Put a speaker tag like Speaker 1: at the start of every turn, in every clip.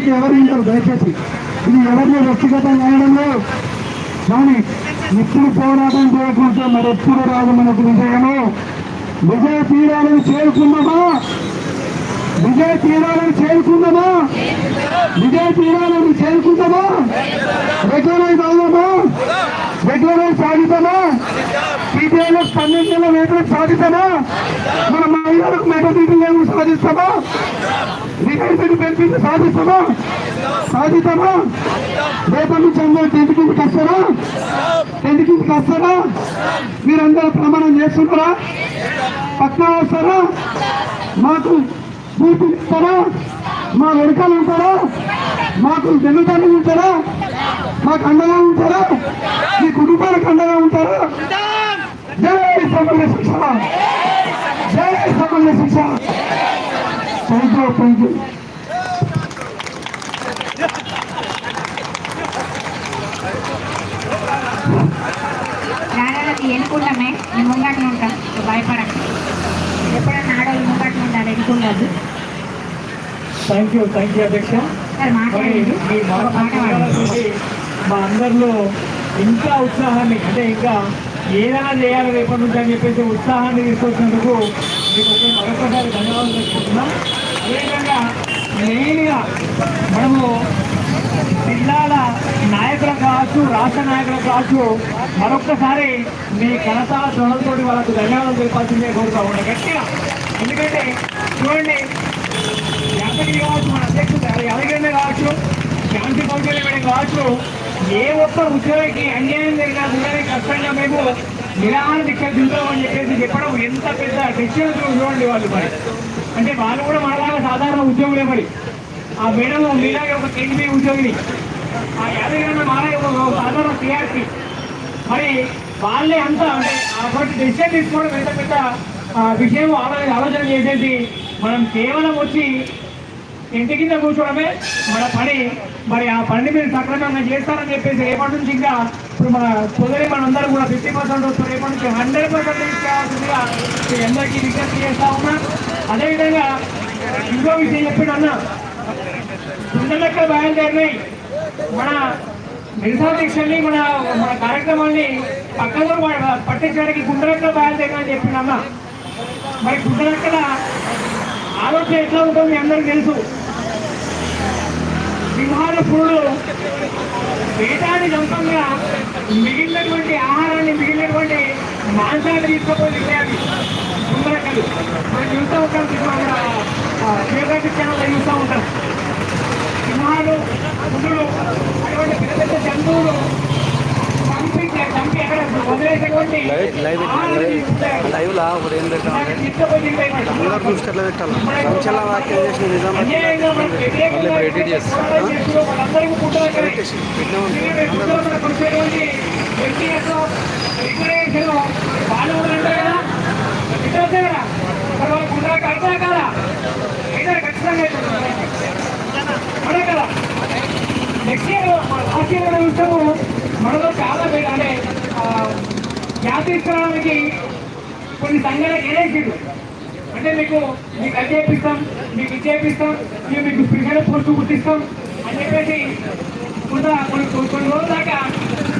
Speaker 1: ఊరికి ఎవరు దయచేసి. ఇది ఎవరిని వ్యక్తిగతం చేయడంలో కానీ ఇప్పుడు పోరాటం చేయకుంటే మరి ఎప్పుడు రాదు మనకు విజయము. విజయ తీరాలను చేరుకుందామా? విజయ తీరాలను చేరుకుందామా? విజయ తీరాలను చేరుకుందామా? రెగ్యులరైజ్ అవుదామా? రెగ్యులరైజ్ సాధిద్దామా? సిపిఐలో పన్నెండు నెలల సాధిస్తామా మన మహిళలకు మెటర్నిటీ సాధిస్తామా? రిటైర్మెంట్ పెంచింది సాధిస్తామా? సాధిస్తామా? రేపటి నుంచి అందరూ టెన్త్ కిందకి వస్తారా టెన్త్ కిందకి వస్తారా మీరందరూ ప్రమాణం చేస్తున్నారా? పక్కన వస్తారా? మాకు పూర్తి మా వెనకాల ఉంటారా? మాకు వెన్నుదాన్ని ఉంటారా? మాకు అండగా ఉంటారా? మీ కుటుంబానికి అండగా ఉంటారా? జై సమన్య శిక్ష! జై సమన్య శిక్ష! థ్యాంక్ యూ థ్యాంక్ యూ
Speaker 2: నాడలకి ఎన్నుకుంటామే నేను ముంగట్నే ఉంటాం. నువ్వు భయపడకు. ఎప్పుడన్నా ఆడవాళ్ళు ముంగట్నే ఉండాలి ఎన్నుకుండదు
Speaker 3: థ్యాంక్ యూ థ్యాంక్ యూ అధ్యక్ష. మీ అందరిలో ఇంకా ఉత్సాహాన్ని అంటే ఇంకా ఏదైనా చేయాలి రేపటి నుంచి అని చెప్పేసి ఉత్సాహాన్ని తీసుకొచ్చినందుకు మీకు మరొకసారి ధన్యవాదాలు తెలుసుకుంటున్నాం అదేవిధంగా మెయిన్గా మనము జిల్లాల నాయకుల కావచ్చు రాష్ట్ర నాయకులు కావచ్చు మరొక్కసారి మీ కనసాల ధ్వనులతోటి వాళ్ళకు ధన్యవాదాలు తెలిపాల్సిందే కోరుతా ఉండే గట్టిగా. ఎందుకంటే చూడండి యాభై కావచ్చు మన అధ్యక్షుడు యాదగిరి కావచ్చు శాంతి కౌశల్య కావచ్చు ఏ ఒక్క ఉద్యోగికి అన్యాయం జరిగినా కూడా కష్టంగా మేము నిరాహార దీక్ష దిగుతామని చెప్పేసి చెప్పడం ఎంత పెద్ద డిసిషన్ చూడండి వాళ్ళు మరి. అంటే వాళ్ళు కూడా మనలాగా సాధారణ ఉద్యోగులే మరి. ఆ మేడం మీలాగే ఒక కేంద్రీయ ఉద్యోగిని ఆ యాదగిరి మాలాగే ఒక సాధారణ సిఆర్పి మరి వాళ్ళే అంతా అంటే అటువంటి డెసిషన్ తీసుకోవడం ఎంత పెద్ద ఆ, విషయం ఆలో- ఆలోచన చేసేసి మనం కేవలం వచ్చి ఇంటి కింద కూర్చోవడమే మన పని. మరి ఆ పనిని మీరు సక్రమంగా చేస్తారని చెప్పేసి రేపటి నుంచి ఇంకా ఇప్పుడు మన కుదిరి మనందరూ కూడా ఫిఫ్టీ పర్సెంట్ వస్తారు రేపటి నుంచి హండ్రెడ్ పర్సెంట్ ఇచ్చేయాల్సిందిగా ఎందరికీ అందరికీ విజ్ఞప్తి చేస్తా ఉన్నా. అదేవిధంగా ఇంకో విషయం చెప్పిన అన్నా కుండలెక్క బయలుదేరినాయి మన నిరసన దీక్షల్ని మన మన కార్యక్రమాన్ని పక్కన పట్టించడానికి కుండలెక్క బయలుదేరినా అని చెప్పిండమ్మ మరి గుండెలక్కడ ఆలోచన ఎట్లా ఉంటుందో మీ అందరికీ తెలుసు. సింహాలపురుడు పురుడు వేటాడి చంపంగా మిగిలినటువంటి ఆహారాన్ని మిగిలినటువంటి మాంసాన్ని తీసుకుపోయి తినేవి కుండలెక్కలు మనం చూస్తూ ఉంటాం సినిమా కూడా సింహాలు పులులు అటువంటి పెద్ద పెద్ద జంతువులు చంపి వదిలేసేటువంటి తీసుకుంటాయి.
Speaker 4: లైవ్ లా ఒకటి ఏం పెట్టాలి?
Speaker 3: దాన్ని తీసుకుపోయి తింటాయి మరి.
Speaker 4: అందరు చూసి ఎట్లా పెట్టాలి? సంచలన వ్యాఖ్యలు చేసిన నిజాం వాళ్ళు. పెట్టినాం
Speaker 3: దీనిపై పుస్తకంలో కొలిచేటువంటి వ్యక్తిగతం, రికగ్నిషన్ వాళ్ళు కూడా అంటారు కదా, ఇట్లా వస్తాయి కదా, మరి వాళ్ళు పుట్టాలి అవుతారా కదా? అవుతారు, ఖచ్చితంగా అవుతారు. అదే కదా నెక్స్ట్ ఇయర్ లాస్ట్ ఇయర్ చూస్తాము మనలో చాలా పేరు అంటే ఆ, జాతి కొన్ని సంఘాలకు ఏదేసిండు అంటే మీకు మీకు అది చేపిస్తాం మీకు ఇది చేపిస్తాం మేము మీకు స్పెషల్ పోస్టు గుర్తిస్తాం అని చెప్పేసి కొంత కొన్ని కొన్ని- కొన్ని రోజుల దాకా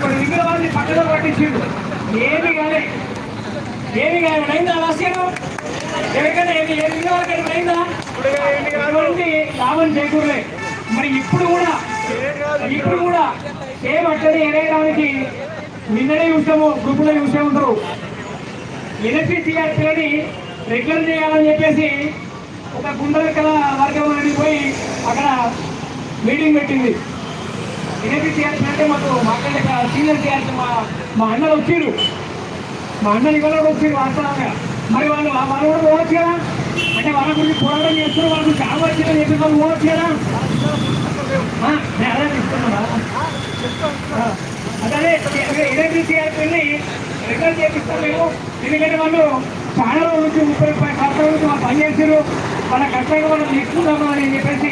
Speaker 3: కొన్ని విగ్రహ వాళ్ళని పక్కన పట్టించిండు ఏమి కాలే. ఏమి కాదు అయిందా లాస్ట్ ఎవరికైనా ఏమి ఏ విగ్రహాలకు అయిందా లాభం చేకూరలే. మరి ఇప్పుడు కూడా ఇప్పుడు కూడా సేమ్ అట్లనే ఎరేయడానికి నిన్ననే చూసాము గ్రూపులో చూసే ఉంటారు ఎన్ఎస్సీఆర్పీని రెగ్యులర్ చేయాలని చెప్పేసి ఒక గుండెలెక్కల వర్గం అనేది పోయి అక్కడ మీటింగ్ పెట్టింది. ఎన్ఎస్సీఆర్పీ అంటే మాకు మాట్లాడే సీనియర్ చేయాల్సి మా మా అన్నలు వచ్చిర్రు మా అన్నలు ఇవాళ కూడా వచ్చిర్రు వాస్తవంగా. మరి వాళ్ళు వాళ్ళు కూడా పోవచ్చు కదా? అంటే వాళ్ళ గురించి పోరాటం చేస్తున్నారు వాళ్ళకు చాలా వచ్చిందని చెప్పి వాళ్ళు పోవచ్చు కదా? నేను అదే చెప్తున్నానా? ఆ, అదే ఎనర్జీ రిటర్న్ చేపిస్తాం మేము. ఎందుకంటే వాళ్ళు చాలా రోజుల నుంచి ముప్పై ముప్పై సంవత్సరాల నుంచి వాళ్ళు పనిచేసారు వాళ్ళ కష్టంగా మనం తీసుకుందాము అని చెప్పేసి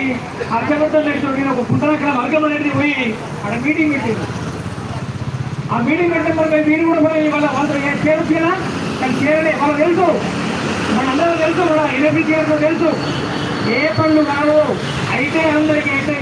Speaker 3: అర్థవంతం లేదు ఒక పుస్తకం వర్గం అనేది పోయి అక్కడ మీటింగ్ పెట్టింది. ఆ మీటింగ్ పెట్టిన తర్వాత మీరు కూడా పోయి వాళ్ళ వాళ్ళు చేయొచ్చు కదా కానీ చేయలే వాళ్ళకి తెలుసు. మనందరూ తెలుసు కూడా ఎనర్జీ చేయడం తెలుసు. ఏ పనులు కావు. అయితే అందరికీ అయితే